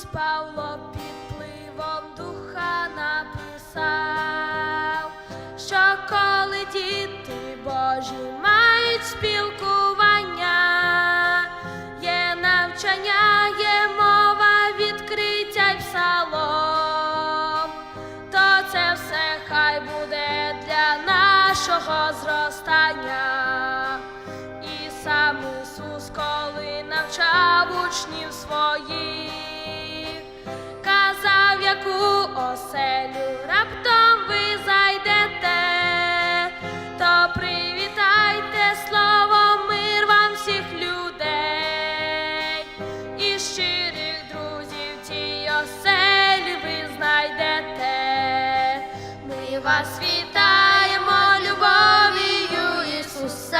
Ось Павло під пливом духа написав, що коли діти Божі мають спілкування, є навчання, є мова, відкриття й псалом, то це все хай буде для нашого зростання. І сам Ісус, коли навчав учнів своїх, Ми вас вітаємо любов'ю Ісуса,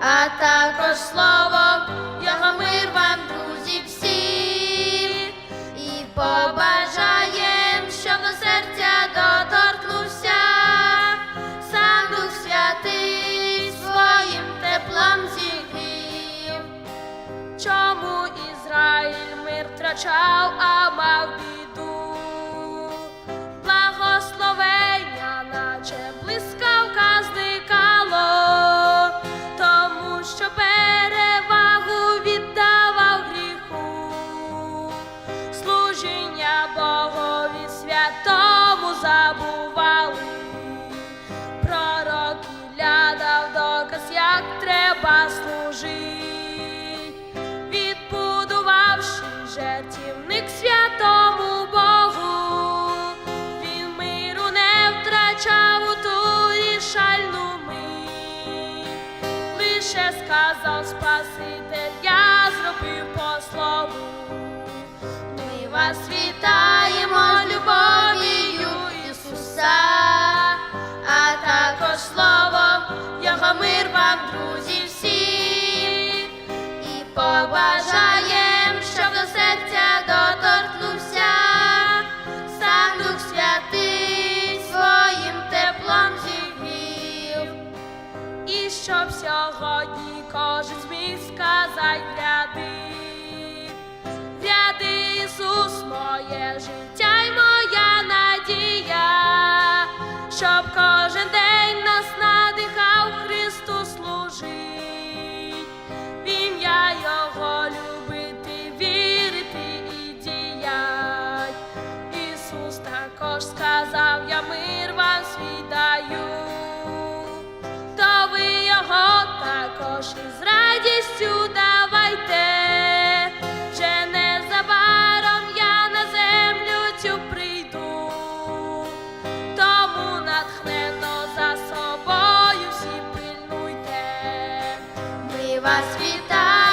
а також словом Його мир вам, друзі, всі, і побажаєм, щоб до серця доторкнувся, сам Дух Святий своїм теплом зігрів. Чому Ізраїль мир втрачав, а мав біду? Служить, відбудувавши жертівник святому Богу, він миру не втрачав у ту рішальну мить, лише сказав Спаситель, я зробив по побажаєм, щоб до серця доторкнувся, сам Дух Святий своїм теплом зігрів. І щоб сьогодні кожен зміг сказать ряди, ряди Ісус, моє життя також сказав, я мир вам свій даю то ви його також із радістю давайте. Вже незабаром я на землю цю прийду, тому натхненно за собою всі пильнуйте. Ми вас вітаємо.